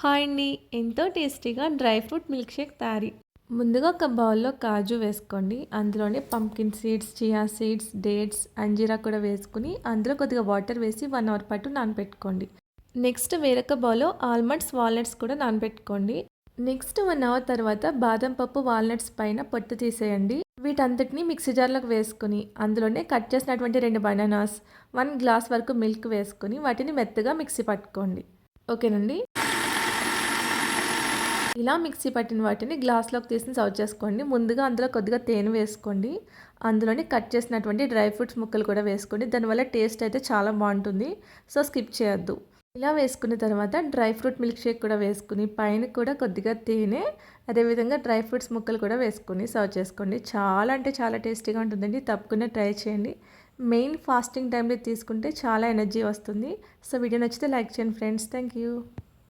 Hi అండి ఎంతో టేస్టీగా డ్రై ఫ్రూట్ మిల్క్ షేక్ తయారీ. ముందుగా ఒక బౌల్లో కాజు వేసుకోండి. అందులోనే pumpkin seeds chia seeds dates అంజీరా కూడా వేసుకుని అందులో కొద్దిగా వాటర్ వేసి వన్ అవర్ పాటు నానబెట్టుకోండి. నెక్స్ట్ వేరొక బౌల్లో ఆల్మండ్స్ వాల్నట్స్ కూడా నానబెట్టుకోండి. నెక్స్ట్ వన్ అవర్ తర్వాత బాదం పప్పు వాల్నట్స్ పైన పొట్టు తీసేయండి. వీటంతటిని మిక్సీ జార్లోకి వేసుకుని అందులోనే కట్ చేసినటువంటి రెండు బనానాస్ వన్ గ్లాస్ వరకు మిల్క్ వేసుకుని వాటిని మెత్తగా మిక్సీ పట్టుకోండి. ఓకేనండి? ఇలా మిక్సీ పట్టిన వాటిని గ్లాస్లోకి తీసి సర్వ్ చేసుకోండి. ముందుగా అందులో కొద్దిగా తేనె వేసుకోండి. అందులోని కట్ చేసినటువంటి డ్రై ఫ్రూట్స్ ముక్కలు కూడా వేసుకోండి. దానివల్ల టేస్ట్ అయితే చాలా బాగుంటుంది. సో స్కిప్ చేయొద్దు. ఇలా వేసుకున్న తర్వాత డ్రై ఫ్రూట్ మిల్క్ షేక్ కూడా వేసుకుని పైన కూడా కొద్దిగా తేనె అదేవిధంగా డ్రై ఫ్రూట్స్ ముక్కలు కూడా వేసుకుని సర్వ్ చేసుకోండి. చాలా అంటే చాలా టేస్టీగా ఉంటుందండి. తప్పకుండా ట్రై చేయండి. మెయిన్ ఫాస్టింగ్ టైంలో తీసుకుంటే చాలా ఎనర్జీ వస్తుంది. సో వీడియో నచ్చితే లైక్ చేయండి ఫ్రెండ్స్. Thank you